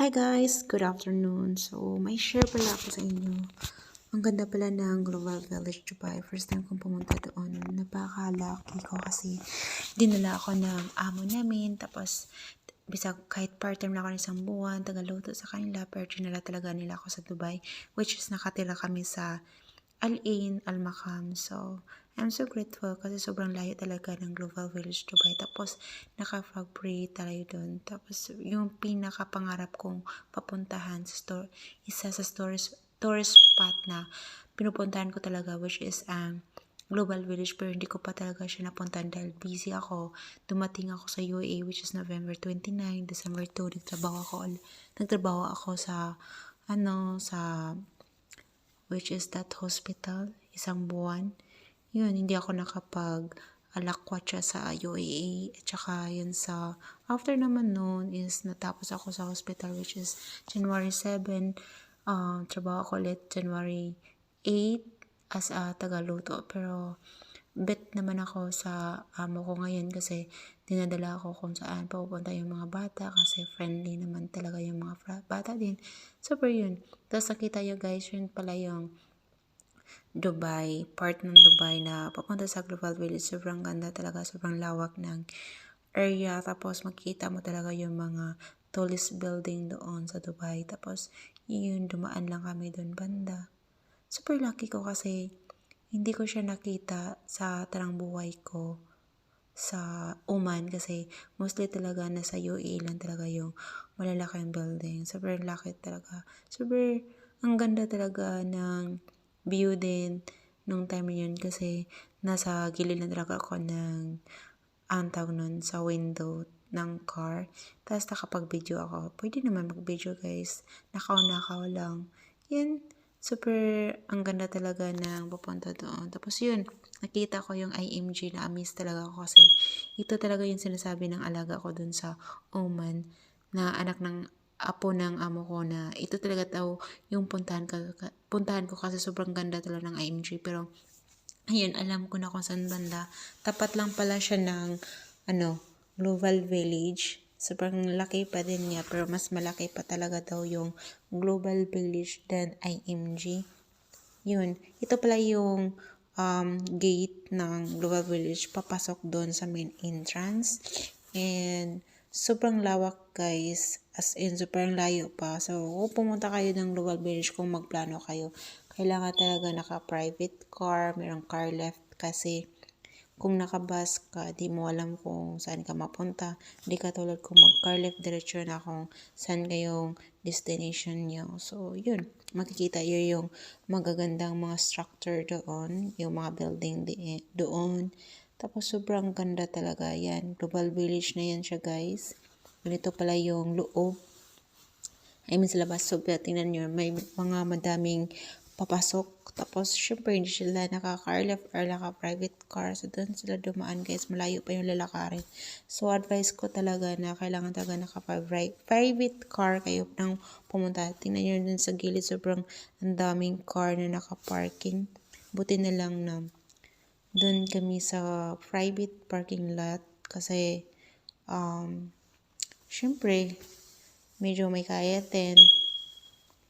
Hi guys! Good afternoon. So, may share pala ako sa inyo. Ang ganda pala ng Global Village Dubai. First time kong pumunta doon. Napaka-lucky ko kasi dinala ako ng amo namin. Tapos, bisa kahit part-time na ako ng isang buwan, tagaluto sa kanila, pero dinala talaga nila ako sa Dubai. Which is nakatira kami sa Al Ain, Al Makam. So, I'm so grateful kasi sobrang layo talaga ng Global Village Dubai. Tapos, naka-frog free tayo doon. Tapos, yung pinaka-pangarap kong papuntahan sa store, isa sa tourist, tourist spot na pinupuntahan ko talaga which is ang Global Village pero hindi ko pa talaga siya napuntahan dahil busy ako. Dumating ako sa UAE which is November 29, December 2, nagtrabaho ako, nagtrabaho ako sa ano, sa which is that hospital, isang buwan. Yun, hindi ako nakapag alakwat siya sa UAE at saka yun sa after naman noon is natapos ako sa hospital which is January 7 um, trabaho ako ulit January 8 as a tagaluto pero bet naman ako sa amo ko ngayon kasi dinadala ako kung saan pupunta yung mga bata kasi friendly naman talaga yung mga bata din. Super yun. Tapos nakita nyo guys, yun pala yung Dubai, part ng Dubai na papunta sa Global Village. Sobrang ganda talaga, sobrang lawak ng area. Tapos makita mo talaga yung mga tallest building doon sa Dubai. Tapos yun, dumaan lang kami doon banda. Super lucky ko kasi hindi ko siya nakita sa tarang buhay ko sa Oman kasi mostly talaga nasa UAE lang talaga yung malalaking building. Super lucky talaga. Super, ang ganda talaga ng view din nung time yun kasi nasa gilid na talaga ako ng ang tawag nun sa window ng car. Tapos nakapag-video ako. Pwede naman mag-video guys. Nakaw-nakaw lang. Yan. Super, ang ganda talaga ng pupunta doon. Tapos yun, nakita ko yung IMG na amis talaga ako kasi ito talaga yung sinasabi ng alaga ko dun sa Oman na anak ng apo ng amo ko na ito talaga daw yung puntahan, ka, puntahan ko kasi sobrang ganda talaga ng IMG pero ayun alam ko na kung saan banda. Tapat lang pala siya ng ano Global Village sobrang laki pa din niya pero mas malaki pa talaga daw yung Global Village than IMG yun. Ito pala yung um, gate ng Global Village papasok doon sa main entrance. And sobrang lawak guys. As in sobrang layo pa. So kung pumunta kayo ng Global Village kung magplano kayo kailangan talaga naka private car merong car left kasi kung nakabus ka, di mo alam kung saan ka mapunta. Di ka tulad kung mag-car left direction na kung saan kayong destination nyo. So, yun. Makikita yun yung magagandang mga structure doon, yung mga building di- doon. Tapos, sobrang ganda talaga yan. Global Village na yan siya, guys. Ganito pala yung loob. I mean, sa labas. So, tingnan nyo, may mga madaming papasok. Tapos, syempre, hindi sila left or naka-private car. So, doon sila dumaan, guys. Malayo pa yung lalakarin. So, advice ko talaga na kailangan talaga naka-private car kayo nang pumunta. Tingnan nyo dun sa gilid, sobrang ang daming car na naka-parking. Buti na lang na doon kami sa private parking lot kasi um, syempre, medyo may kaya din.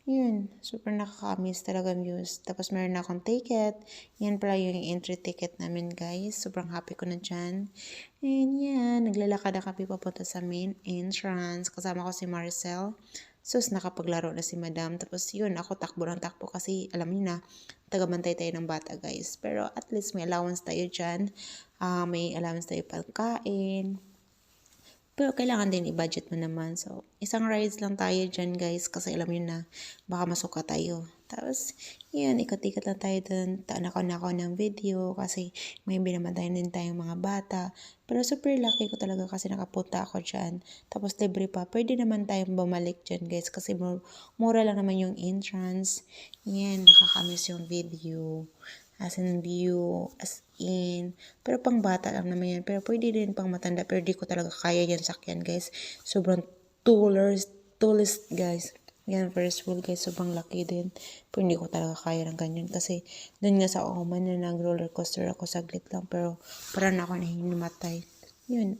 Yun, super nakakamiss talaga views. Tapos meron na akong ticket. Yan pala yung entry ticket namin guys. Sobrang happy ko na dyan. And yan, naglalakad na kami papunta sa main entrance. Kasama ko si Marcel. Sus, nakapaglaro na si madam. Tapos yun, ako takbo ng takbo kasi alam niyo na, tagabantay tayo ng bata guys. Pero at least may allowance tayo dyan. Uh, may allowance tayo pagkain. Pero kailangan din i-budget mo naman. So, isang rides lang tayo dyan guys kasi alam nyo na baka masuka tayo. Tapos, yun, ikot-ikot lang tayo dun. Tanak na ako ng video kasi may binabantayan din tayong mga bata. Pero super lucky ko talaga kasi nakapunta ako dyan. Tapos libre pa. Pwede naman tayong bumalik dyan guys kasi mura lang naman yung entrance. Yan, nakakamiss yung video as in view, as in, pero pang bata lang naman yan, pero pwede din pang matanda, pero di ko talaga kaya yan sakyan guys, sobrang tallest, tallest guys, yan first wheel guys, sobrang laki din, pero hindi ko talaga kaya ng ganyan, kasi dun nga sa Oman na nag roller coaster ako saglit lang, pero parang ako nahinimatay, yun,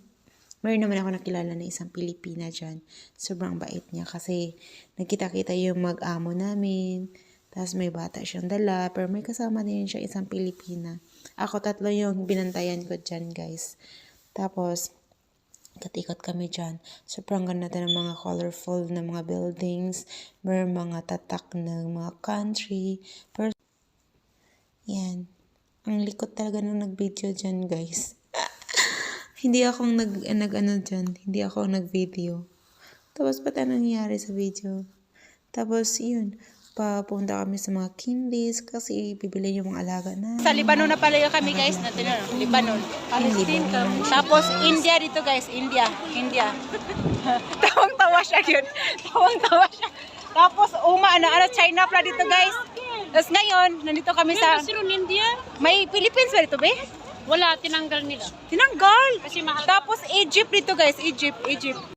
Meron naman ako nakilala na isang Pilipina dyan. Sobrang bait niya. Kasi nagkita-kita yung mag-amo namin. Tapos may bata siyang dala, pero may kasama din siya isang Pilipina. Ako tatlo yung binantayan ko dyan, guys. Tapos, katikot kami dyan. Sobrang ganda ng mga colorful na mga buildings. May mga tatak ng mga country. Pero, yan. Ang likot talaga nung nag-video dyan, guys. hindi akong nag, nag ano dyan. Hindi ako nag-video. Tapos, ba't ano nangyari sa video? Tapos, yun. Papunta kami sa mga candies kasi bibili yung mga alaga na. Sa Lebanon na pala kami guys, na tinanong, Lebanon. Palestine kami. Tapos India dito guys, India, India. Tawang-tawa siya yun. Tawang-tawa siya. Tapos uma na, ano, China pala dito guys. Tapos ngayon, nandito kami sa... India? May Philippines ba dito be? Wala, tinanggal nila. Tinanggal. Kasi mahal. Tapos Egypt dito guys, Egypt, Egypt.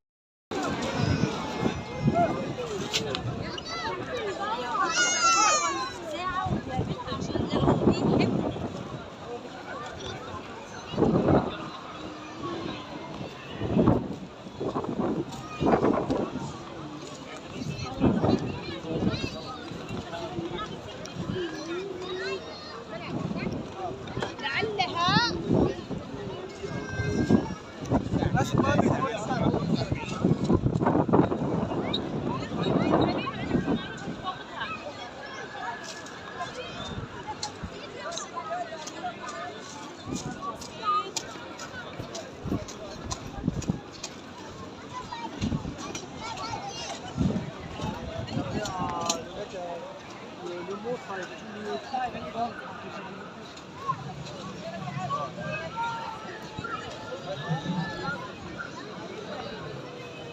肯定没有路，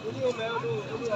都没有路了，都没有。